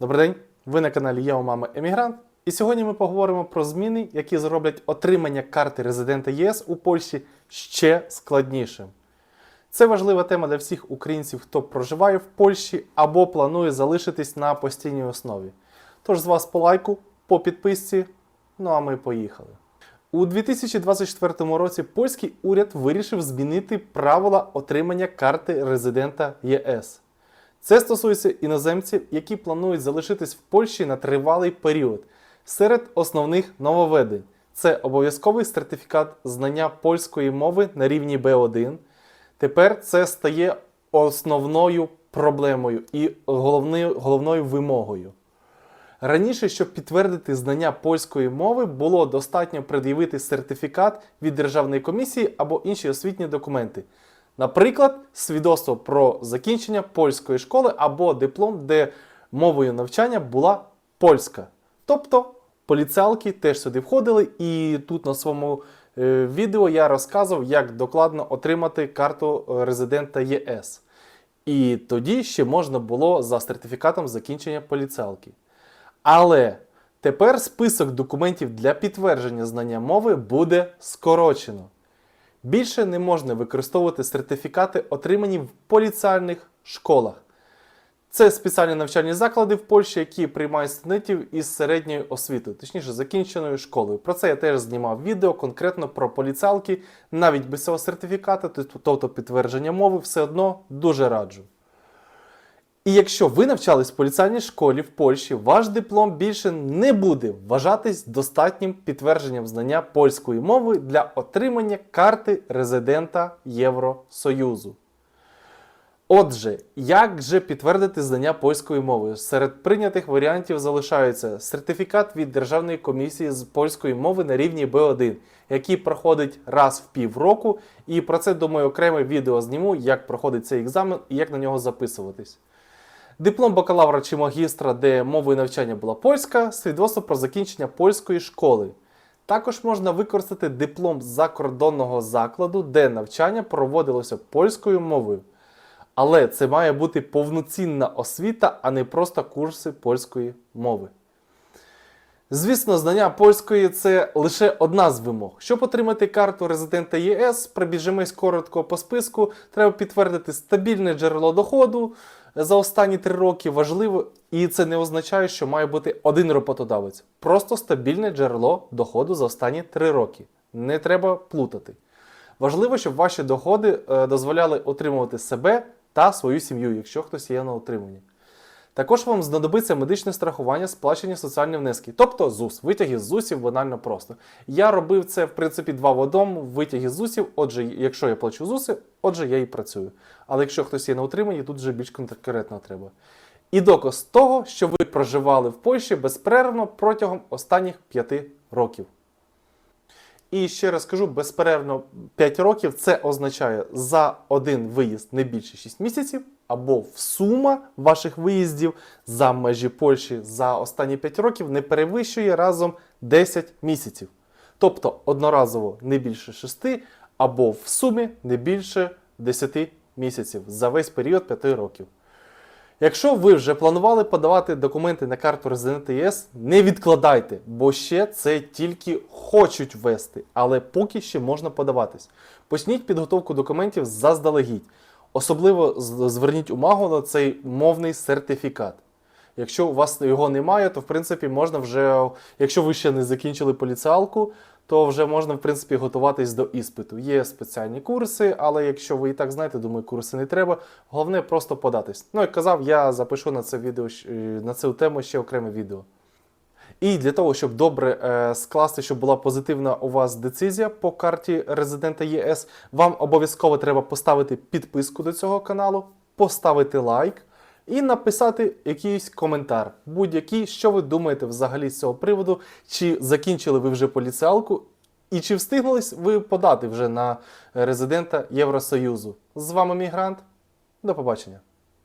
Добрий день! Ви на каналі Я у мами Емігрант. І сьогодні ми поговоримо про зміни, які зроблять отримання карти резидента ЄС у Польщі ще складнішим. Це важлива тема для всіх українців, хто проживає в Польщі або планує залишитись на постійній основі. Тож з вас по лайку, по підписці. Ну а ми поїхали. У 2024 році польський уряд вирішив змінити правила отримання карти резидента ЄС. Це стосується іноземців, які планують залишитись в Польщі на тривалий період. Серед основних нововведень це обов'язковий сертифікат знання польської мови на рівні B1. Тепер це стає основною проблемою і головною, головною вимогою. Раніше, щоб підтвердити знання польської мови, було достатньо пред'явити сертифікат від Державної комісії або інші освітні документи. Наприклад, свідоцтво про закінчення польської школи або диплом, де мовою навчання була польська. Тобто поліціалки теж сюди входили, і тут на своєму е, відео я розказував, як докладно отримати карту е, резидента ЄС. І тоді ще можна було за сертифікатом закінчення поліціалки. Але тепер список документів для підтвердження знання мови буде скорочено. Більше не можна використовувати сертифікати, отримані в поліціальних школах. Це спеціальні навчальні заклади в Польщі, які приймають студентів із середньою освітою, точніше закінченою школою. Про це я теж знімав відео конкретно про поліціалки, навіть без цього сертифіката, тобто підтвердження мови, все одно дуже раджу. І якщо ви навчались в поліцейній школі в Польщі, ваш диплом більше не буде вважатись достатнім підтвердженням знання польської мови для отримання карти резидента Євросоюзу. Отже, як же підтвердити знання польської мови? Серед прийнятих варіантів залишаються сертифікат від Державної комісії з польської мови на рівні B1, який проходить раз в півроку, і про це, думаю, окреме відео зніму, як проходить цей екзамен і як на нього записуватись. Диплом бакалавра чи магістра, де мовою навчання була польська, свідоцтво про закінчення польської школи. Також можна використати диплом закордонного закладу, де навчання проводилося польською мовою. Але це має бути повноцінна освіта, а не просто курси польської мови. Звісно, знання польської це лише одна з вимог. Щоб отримати карту резидента ЄС, пробіжимось коротко по списку, треба підтвердити стабільне джерело доходу за останні три роки. Важливо, і це не означає, що має бути один роботодавець. Просто стабільне джерело доходу за останні три роки. Не треба плутати. Важливо, щоб ваші доходи е, дозволяли отримувати себе та свою сім'ю, якщо хтось є на утриманні. Також вам знадобиться медичне страхування, сплачені соціальні внески, тобто ЗУС, витяги з ЗУСів банально просто. Я робив це, в принципі, два в одному, витяги з ЗУСів. Отже, якщо я плачу ЗУСи, отже, я і працюю. Але якщо хтось є на утриманні, тут вже більш конкретно треба. І доказ того, що ви проживали в Польщі безперервно протягом останніх 5 років. І ще раз кажу, безперервно 5 років це означає за один виїзд не більше 6 місяців, або в сума ваших виїздів за межі Польщі за останні 5 років не перевищує разом 10 місяців. Тобто одноразово не більше 6, або в сумі не більше 10 місяців за весь період 5 років. Якщо ви вже планували подавати документи на карту резидента ЄС, не відкладайте, бо ще це тільки хочуть ввести, але поки ще можна подаватись. Почніть підготовку документів заздалегідь. Особливо зверніть увагу на цей мовний сертифікат. Якщо у вас його немає, то в принципі можна вже, якщо ви ще не закінчили поліціалку, то вже можна в принципі готуватись до іспиту. Є спеціальні курси, але якщо ви і так знаєте, думаю, курси не треба. Головне просто податись. Ну як казав, я запишу на це відео на цю тему ще окреме відео. І для того, щоб добре е, скласти, щоб була позитивна у вас децизія по карті резидента ЄС, вам обов'язково треба поставити підписку до цього каналу, поставити лайк і написати якийсь коментар. Будь-який, що ви думаєте взагалі з цього приводу, чи закінчили ви вже поліціалку, і чи встигли ви подати вже на резидента Євросоюзу. З вами Мігрант. До побачення.